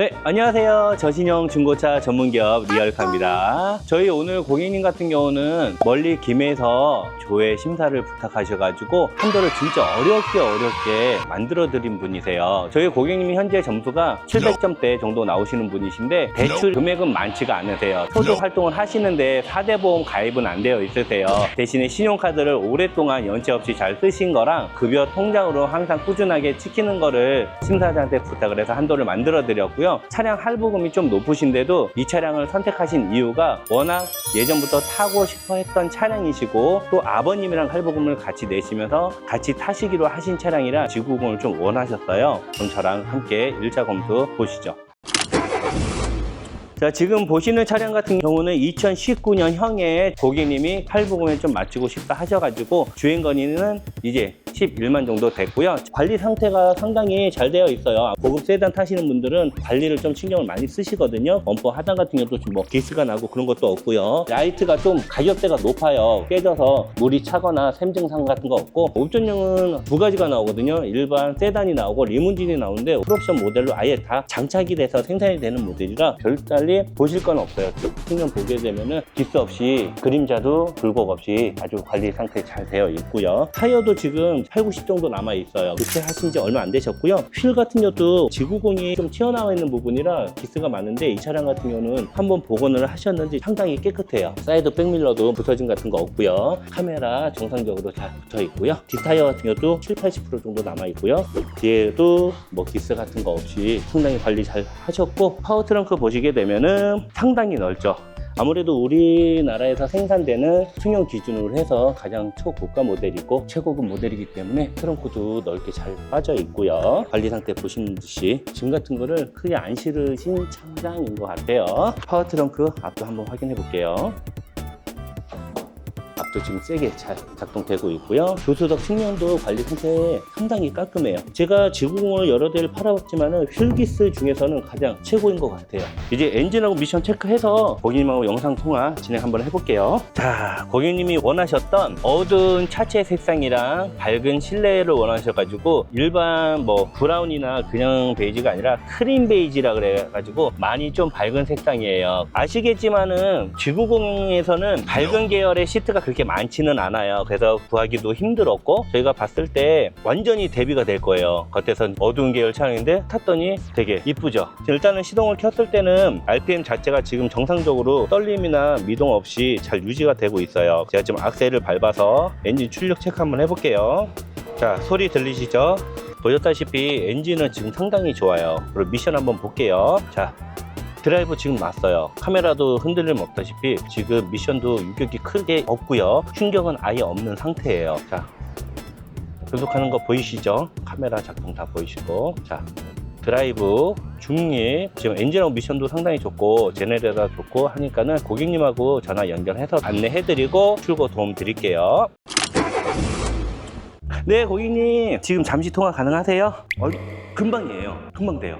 네, 안녕하세요. 저신형 중고차 전문기업 리얼카입니다. 저희 오늘 고객님 같은 경우는 멀리 김해에서 조회 심사를 부탁하셔가지고 한도를 진짜 어렵게 어렵게 만들어드린 분이세요. 저희 고객님이 현재 점수가 700점대 정도 나오시는 분이신데 대출 금액은 많지가 않으세요. 소득 활동을 하시는데 4대 보험 가입은 안 되어 있으세요. 대신에 신용카드를 오랫동안 연체 없이 잘 쓰신 거랑 급여 통장으로 항상 꾸준하게 지키는 거를 심사자한테 부탁을 해서 한도를 만들어 드렸고요. 차량 할부금이 좀 높으신데도 이 차량을 선택하신 이유가 워낙 예전부터 타고 싶어 했던 차량이시고 또 아버님이랑 할부금을 같이 내시면서 같이 타시기로 하신 차량이라 지구공을 좀 원하셨어요. 그럼 저랑 함께 일차 검수 보시죠. 자, 지금 보시는 차량 같은 경우는 2019년형에 고객님이 할부금에 좀 맞추고 싶다 하셔가지고 주행 거리는 이제 11만 정도 됐고요. 관리 상태가 상당히 잘 되어 있어요. 고급 세단 타시는 분들은 관리를 좀 신경을 많이 쓰시거든요. 범퍼 하단 같은 경우도 뭐 기스가 나고 그런 것도 없고요. 라이트가 좀 가격대가 높아요. 깨져서 물이 차거나 샘 증상 같은 거 없고 옵션형은 두 가지가 나오거든요. 일반 세단이 나오고 리무진이 나오는데 풀옵션 모델로 아예 다 장착이 돼서 생산이 되는 모델이라 별달리 보실 건 없어요. 측면 보게 되면은 기스 없이 그림자도 굴곡 없이 아주 관리 상태 잘 되어 있고요. 타이어도 지금 8, 90 정도 남아 있어요. 교체하신 지 얼마 안 되셨고요. 휠 같은 경우도 지구공이 좀 튀어나와 있는 부분이라 기스가 많은데 이 차량 같은 경우는 한번 복원을 하셨는지 상당히 깨끗해요. 사이드 백밀러도 부서짐 같은 거 없고요. 카메라 정상적으로 잘 붙어 있고요. 뒷타이어 같은 경우도 7, 80% 정도 남아 있고요. 뒤에도 뭐 기스 같은 거 없이 상당히 관리 잘 하셨고 파워 트렁크 보시게 되면은 상당히 넓죠. 아무래도 우리나라에서 생산되는 승용 기준으로 해서 가장 초고가 모델이고 최고급 모델이기 때문에 트렁크도 넓게 잘 빠져 있고요. 관리 상태 보시는 듯이 짐 같은 거를 크게 안 실으신 차량인 것 같아요. 파워 트렁크 앞도 한번 확인해 볼게요. 앞도 지금 세게 잘 작동되고 있고요. 조수석 측면도 관리 상태 상당히 깔끔해요. 제가 지구공을 여러 대를 팔아봤지만은 휠기스 중에서는 가장 최고인 것 같아요. 이제 엔진하고 미션 체크해서 고객님하고 영상 통화 진행 한번 해볼게요. 자, 고객님이 원하셨던 어두운 차체 색상이랑 밝은 실내를 원하셔가지고 일반 뭐 브라운이나 그냥 베이지가 아니라 크림 베이지라 그래가지고 많이 좀 밝은 색상이에요. 아시겠지만은 지구공에서는 밝은 계열의 시트가 그렇게 많지는 않아요. 그래서 구하기도 힘들었고 저희가 봤을 때 완전히 대비가 될 거예요. 겉에선 어두운 계열 차량인데 탔더니 되게 이쁘죠. 일단은 시동을 켰을 때는 RPM 자체가 지금 정상적으로 떨림이나 미동 없이 잘 유지가 되고 있어요. 제가 지금 악셀을 밟아서 엔진 출력 체크 한번 해볼게요. 자, 소리 들리시죠? 보셨다시피 엔진은 지금 상당히 좋아요. 그리고 미션 한번 볼게요. 자, 드라이브 지금 났어요. 카메라도 흔들림 없다시피 지금 미션도 유격이 크게 없고요. 충격은 아예 없는 상태예요. 자, 계속하는 거 보이시죠? 카메라 작동 다 보이시고 자 드라이브 중립 지금 엔진하고 미션도 상당히 좋고 제네레가 좋고 하니까는 고객님하고 전화 연결해서 안내해드리고 출고 도움 드릴게요. 네 고객님 지금 잠시 통화 가능하세요? 어, 금방이에요. 금방 돼요.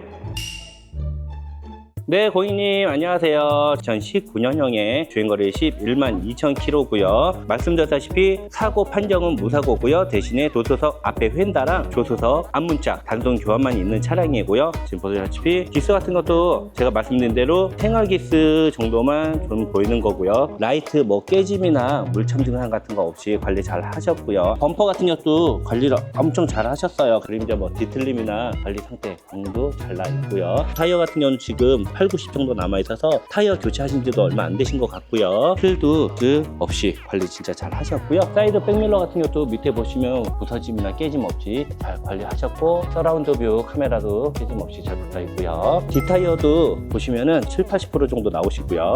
네, 고객님 안녕하세요. 2019년형의 주행거리 11만 2,000km고요. 말씀드렸다시피 사고 판정은 무사고고요. 대신에 도수석 앞에 휀다랑 조수석 앞문짝 단속 교환만 있는 차량이고요. 지금 보시다시피 기스 같은 것도 제가 말씀드린 대로 생활 기스 정도만 좀 보이는 거고요. 라이트 뭐 깨짐이나 물참 증상 같은 거 없이 관리 잘 하셨고요. 범퍼 같은 것도 관리를 엄청 잘 하셨어요. 그림자 뭐 뒤틀림이나 관리 상태 정도 잘 나 있고요. 타이어 같은 경우는 지금 8, 90 정도 남아 있어서 타이어 교체하신 지도 얼마 안 되신 것 같고요. 휠도 그 없이 관리 진짜 잘 하셨고요. 사이드 백밀러 같은 것도 밑에 보시면 부서짐이나 깨짐 없이 잘 관리하셨고 서라운드 뷰 카메라도 깨짐 없이 잘 붙어 있고요. 뒷타이어도 보시면은 7, 80% 정도 나오시고요.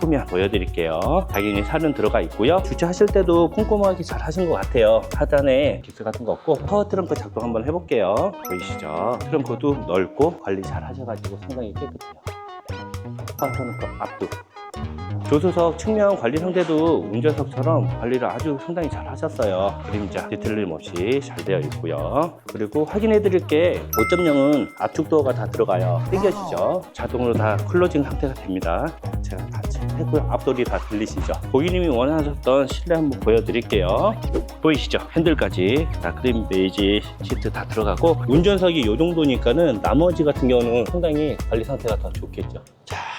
후면 보여드릴게요. 당연히 살은 들어가 있고요. 주차하실 때도 꼼꼼하게 잘 하신 것 같아요. 하단에 기스 같은 거 없고 파워 트렁크 작동 한번 해볼게요. 보이시죠? 트렁크도 넓고 관리 잘 하셔가지고 상당히 깨끗해요. 트렁크 앞도 조수석 측면 관리 상태도 운전석처럼 관리를 아주 상당히 잘 하셨어요. 그림자 뒤틀림 없이 잘 되어 있고요. 그리고 확인해 드릴 게 5.0은 압축 도어가 다 들어가요. 땡겨지죠? 자동으로 다 클로징 상태가 됩니다. 제가 다 체크 했고요. 앞돌이 다 들리시죠? 고객님이 원하셨던 실내 한번 보여드릴게요. 보이시죠? 핸들까지 다 크림 베이지 시트 다 들어가고 운전석이 이 정도니까는 나머지 같은 경우는 상당히 관리 상태가 더 좋겠죠. 자,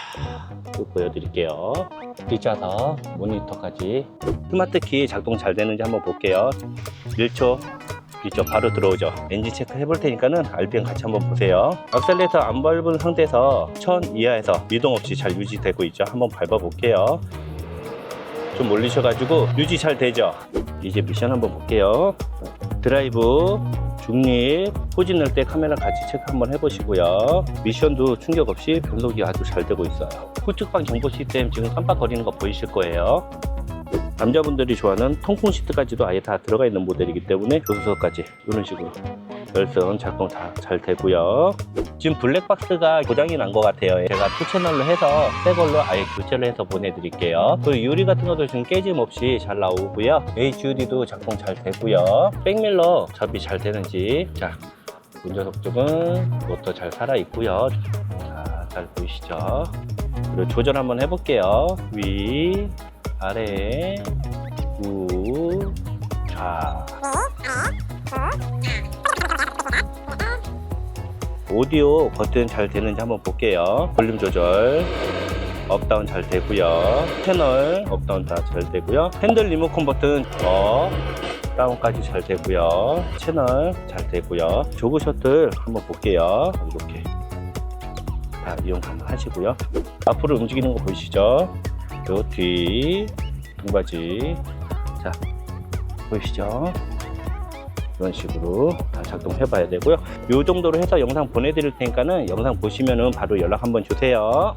또 보여드릴게요. 뒷좌석 모니터까지. 스마트 키 작동 잘 되는지 한번 볼게요. 1초 있죠 바로 들어오죠. 엔진 체크 해볼 테니까는 RPM 같이 한번 보세요. 악셀레이터 안 밟은 상태에서 1000 이하에서 미동 없이 잘 유지되고 있죠. 한번 밟아 볼게요. 좀 올리셔가지고 유지 잘 되죠? 이제 미션 한번 볼게요. 드라이브 중립 포진 넣을 때 카메라 같이 체크 한번 해보시고요. 미션도 충격 없이 변속이 아주 잘 되고 있어요. 후측방 정보 시스템 지금 깜빡거리는 거 보이실 거예요. 남자분들이 좋아하는 통풍 시트까지도 아예 다 들어가 있는 모델이기 때문에 조수석까지 이런 식으로 열선 작동 다 잘 되고요. 지금 블랙박스가 고장이 난 것 같아요. 제가 투 채널로 해서 새 걸로 아예 교체를 해서 보내드릴게요. 또 유리 같은 것도 지금 깨짐 없이 잘 나오고요. HUD도 작동 잘 되고요. 백밀러 접이 잘 되는지 자 운전석 쪽은 모터 잘 살아 있고요. 자, 잘 보이시죠? 그리고 조절 한번 해볼게요. 위, 아래, 우, 좌. 오디오 버튼 잘 되는지 한번 볼게요. 볼륨 조절. 업다운 잘 되고요. 채널 업다운 다 잘 되고요. 핸들 리모컨 버튼 업, 다운까지 잘 되고요. 채널 잘 되고요. 조그 셔틀 한번 볼게요. 이렇게 다 이용 가능하시고요. 앞으로 움직이는 거 보이시죠? 요 뒤, 등받이. 자, 보이시죠? 이런 식으로 다 작동해 봐야 되고요. 요 정도로 해서 영상 보내드릴 테니까는 영상 보시면은 바로 연락 한번 주세요.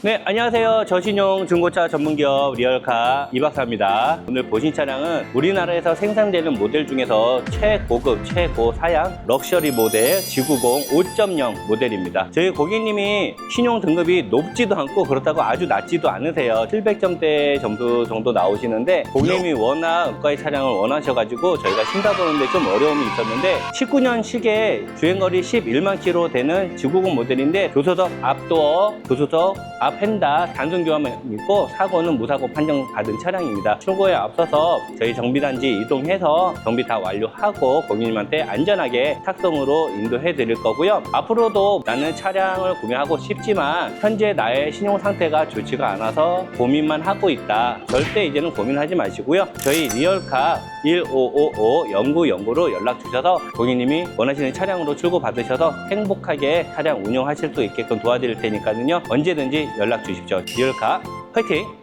네, 안녕하세요. 저신용 중고차 전문기업 리얼카 이박사입니다. 오늘 보신 차량은 우리나라에서 생산되는 모델 중에서 최고급, 최고 사양 럭셔리 모델 G90 5.0 모델입니다. 저희 고객님이 신용 등급이 높지도 않고 그렇다고 아주 낮지도 않으세요. 700점대 정도 정도 나오시는데 고객님이 워낙 고가의 차량을 원하셔가지고 저희가 신다보는데 좀 어려움이 있었는데 19년 시기에 주행거리 11만 킬로 되는 G90 모델인데 조수석 앞도어, 조수석 앞 펜다 단순 교환만 있고 사고는 무사고 판정받은 차량입니다. 출고에 앞서서 저희 정비단지 이동해서 정비 다 완료하고 고객님한테 안전하게 탁송으로 인도해 드릴 거고요. 앞으로도 나는 차량을 구매하고 싶지만 현재 나의 신용 상태가 좋지가 않아서 고민만 하고 있다. 절대 이제는 고민하지 마시고요. 저희 리얼카 1555 0909로 연락 주셔서 고객님이 원하시는 차량으로 출고 받으셔서 행복하게 차량 운영하실 수 있게끔 도와드릴 테니까요. 언제든지 연락 주십시오. 리얼카 화이팅!